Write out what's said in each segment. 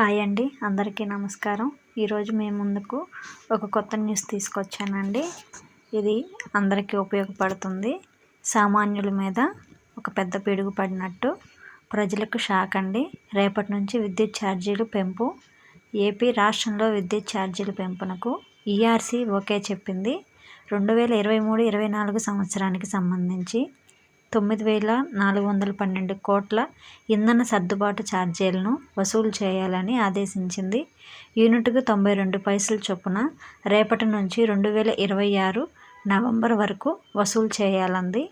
Hi అండి అందరికీ నమస్కారం. ఈరోజు మేము ముందుకు ఒక కొత్త న్యూస్ తీసుకొచ్చానండి. ఇది అందరికీ ఉపయోగపడుతుంది. సామాన్యుల మీద ఒక పెద్ద పిడుగు పడినట్టు ప్రజలకు షాక్ అండి. రేపటి నుంచి విద్యుత్ ఛార్జీలు పెంపు. ఏపీ రాష్ట్రంలో విద్యుత్ ఛార్జీల పెంపునకు ఈఆర్సీ ఓకే చెప్పింది. రెండు వేల ఇరవై మూడు ఇరవై నాలుగు సంవత్సరానికి సంబంధించి తొమ్మిది వేల నాలుగు వందల పన్నెండు కోట్ల ఇంధన సర్దుబాటు ఛార్జీలను వసూలు చేయాలని ఆదేశించింది. యూనిట్కు తొంభై రెండు పైసలు చొప్పున రేపటి నుంచి రెండు వేల ఇరవై ఆరు నవంబర్ వరకు వసూలు చేయాలంది.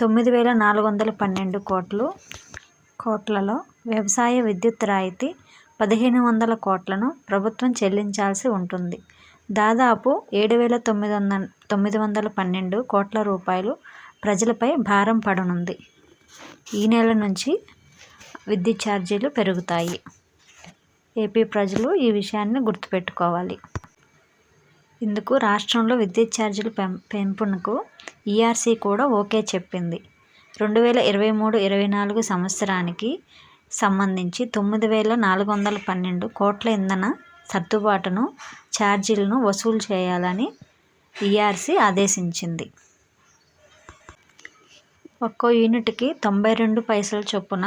తొమ్మిది వేల నాలుగు వందల పన్నెండు కోట్లు కోట్లలో వ్యవసాయ విద్యుత్ రాయితీ పదిహేను వందల కోట్లను ప్రభుత్వం చెల్లించాల్సి ఉంటుంది. దాదాపు ఏడు వేల తొమ్మిది వందల తొమ్మిది వందల పన్నెండు కోట్ల రూపాయలు ప్రజలపై భారం పడనుంది. ఈ నెల నుంచి విద్యుత్ ఛార్జీలు పెరుగుతాయి. ఏపీ ప్రజలు ఈ విషయాన్ని గుర్తుపెట్టుకోవాలి. ఇందుకు రాష్ట్రంలో విద్యుత్ ఛార్జీలు పెం పెంపునకు ఈఆర్సీ కూడా ఓకే చెప్పింది. రెండు వేల ఇరవై మూడు ఇరవై నాలుగు సంవత్సరానికి సంబంధించి తొమ్మిది వేల నాలుగు వందల పన్నెండు కోట్ల ఇంధన సర్దుబాటును ఛార్జీలను వసూలు చేయాలని ఈఆర్సీ ఆదేశించింది. ఒక్కో యూనిట్కి తొంభై రెండు పైసల చొప్పున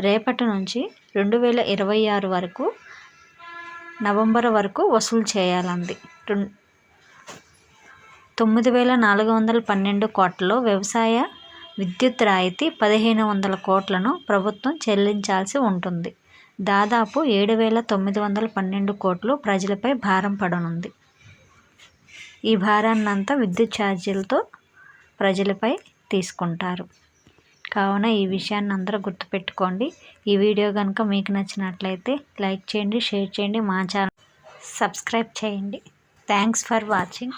రేపటి నుంచి రెండు వేల ఇరవై ఆరు వరకు నవంబర్ వరకు వసూలు చేయాలంది. తొమ్మిది వేల నాలుగు వందల పన్నెండు కోట్లలో వ్యవసాయ విద్యుత్ రాయితీ పదిహేను వందల కోట్లను ప్రభుత్వం చెల్లించాల్సి ఉంటుంది. దాదాపు ఏడు వేల తొమ్మిది వందల పన్నెండు కోట్లు ప్రజలపై భారం పడనుంది. ఈ భారాన్నంతా విద్యుత్ ఛార్జీలతో ప్రజలపై తీసుకుంటారు. కావున ఈ విషయాన్ని అందరూ గుర్తుపెట్టుకోండి. ఈ వీడియో కనుక మీకు నచ్చినట్లయితే లైక్ చేయండి షేర్ చేయండి మా ఛానల్ సబ్స్క్రైబ్ చేయండి. Thanks for watching.